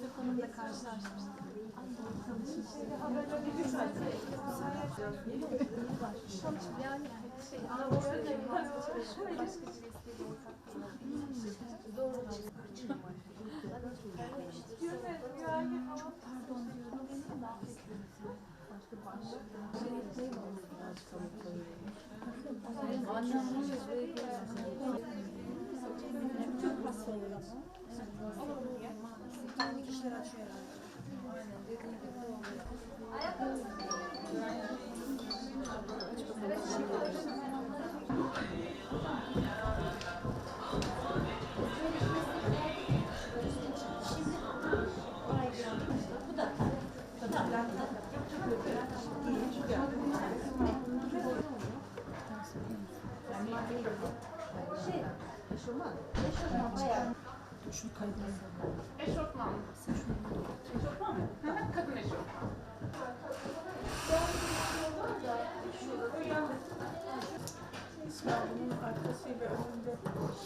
Telefonumda karşılaşmıştım. Yani şey, Çok pardon diyorum. Çok hasta oluyor. Ama bu ya. Kendi kişiler açıyor herhalde. Aynen. Dediğim gibi oluyor. Ayakkabı. Eşofman. Eşofman mı? Hı hı, Kadın eşofman.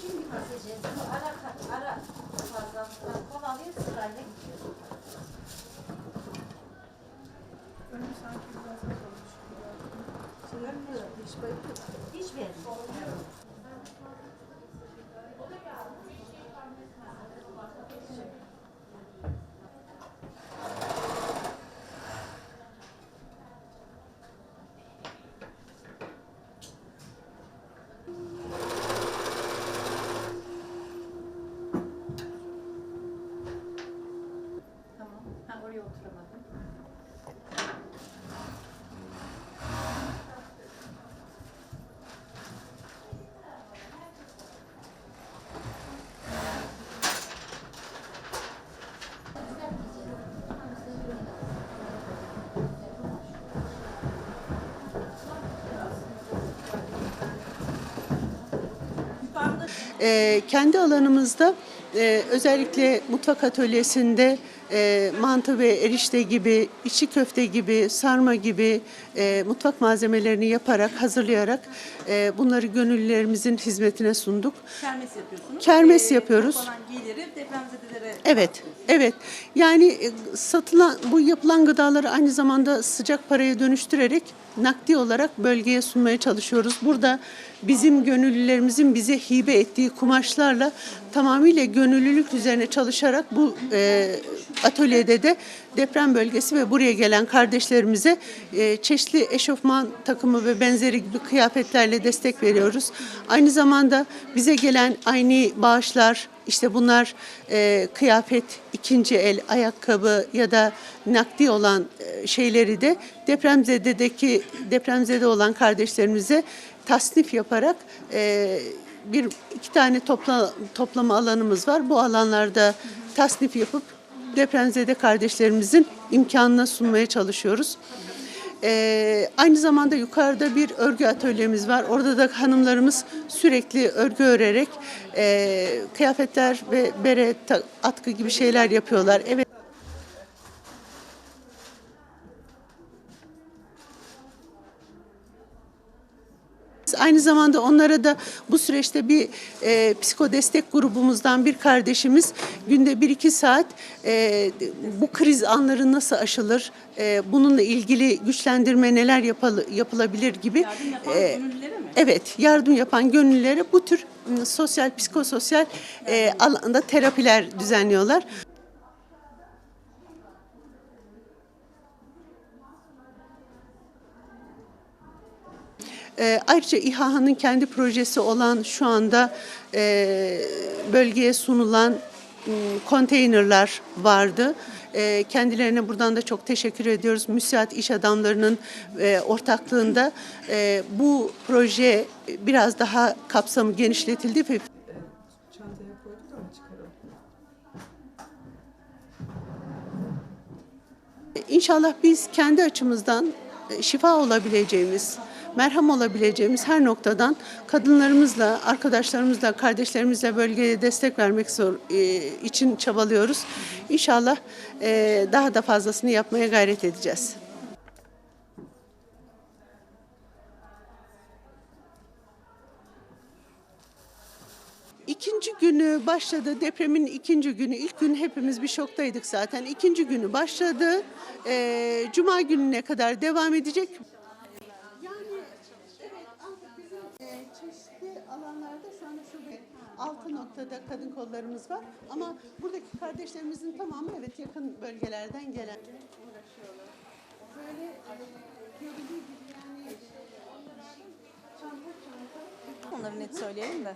Şimdi keseceğiz. Bu ara ara fazla kol alıyor sırayla gidiyor. Görmüyor. Hiç böyle hiç vermiyor. Ee, kendi alanımızda e, özellikle mutfak atölyesinde e, mantı ve erişte gibi, içi köfte gibi, sarma gibi e, mutfak malzemelerini yaparak, hazırlayarak e, bunları gönüllülerimizin hizmetine sunduk. Kermes yapıyorsunuz. Kermes Ee, yapıyoruz. Toplanan geliri depremzedelere Evet, evet. Yani e, satılan bu yapılan gıdaları aynı zamanda sıcak paraya dönüştürerek nakdi olarak bölgeye sunmaya çalışıyoruz. Burada bizim gönüllülerimizin bize hibe ettiği kumaşlarla tamamıyla gönüllülük üzerine çalışarak bu e, atölyede de deprem bölgesi ve buraya gelen kardeşlerimize e, çeşitli eşofman takımı ve benzeri gibi kıyafetlerle destek veriyoruz. Aynı zamanda bize gelen aynı bağışlar, işte bunlar e, kıyafet, ikinci el, ayakkabı ya da nakdi olan e, şeyleri de depremzededeki depremzede olan kardeşlerimize tasnif yaparak bir iki tane topla, toplama alanımız var. Bu alanlarda tasnif yapıp depremzede kardeşlerimizin imkanına sunmaya çalışıyoruz. Ee, aynı zamanda yukarıda bir örgü atölyemiz var. Orada da hanımlarımız sürekli örgü örerek e, kıyafetler ve bere, atkı gibi şeyler yapıyorlar. Evet. Aynı zamanda onlara da bu süreçte bir e, psiko destek grubumuzdan bir kardeşimiz günde bir iki saat e, bu kriz anları nasıl aşılır, e, bununla ilgili güçlendirme neler yapıl- yapılabilir gibi yardım yapan e, gönüllülere mi? Evet, yardım yapan gönüllülere bu tür sosyal, psikososyal e, alanda terapiler düzenliyorlar. E, ayrıca İHA'nın kendi projesi olan şu anda e, bölgeye sunulan m, konteynerler vardı. E, kendilerine buradan da çok teşekkür ediyoruz. Müsiat iş adamlarının e, ortaklığında e, bu proje biraz daha kapsamı genişletildi. İnşallah biz kendi açımızdan e, şifa olabileceğimiz, merhem olabileceğimiz her noktadan kadınlarımızla, arkadaşlarımızla, kardeşlerimizle bölgeye destek vermek zor, e, için çabalıyoruz. İnşallah e, daha da fazlasını yapmaya gayret edeceğiz. İkinci günü başladı. Depremin ikinci günü. ilk gün hepimiz bir şoktaydık zaten. İkinci günü başladı. Ee, Cuma gününe kadar devam edecek. Alanlarda şu anda şurada altı noktada kadın kollarımız var. Ama buradaki kardeşlerimizin tamamı evet yakın bölgelerden gelen. Böyle e, yani çanta çanta Onları net söyleyelim de.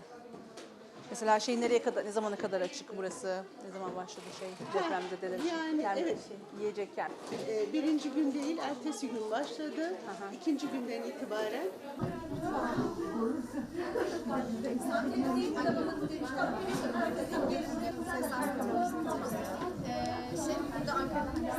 Mesela şey nereye kadar, ne zamana kadar açık burası? Ne zaman başladı şey depremde dedeler? Yani yer, evet. Şey, yiyecek yer. Ee, birinci gün değil, ertesi gün başladı. Aha. İkinci günden itibaren. Şimdi burada Ankara'dan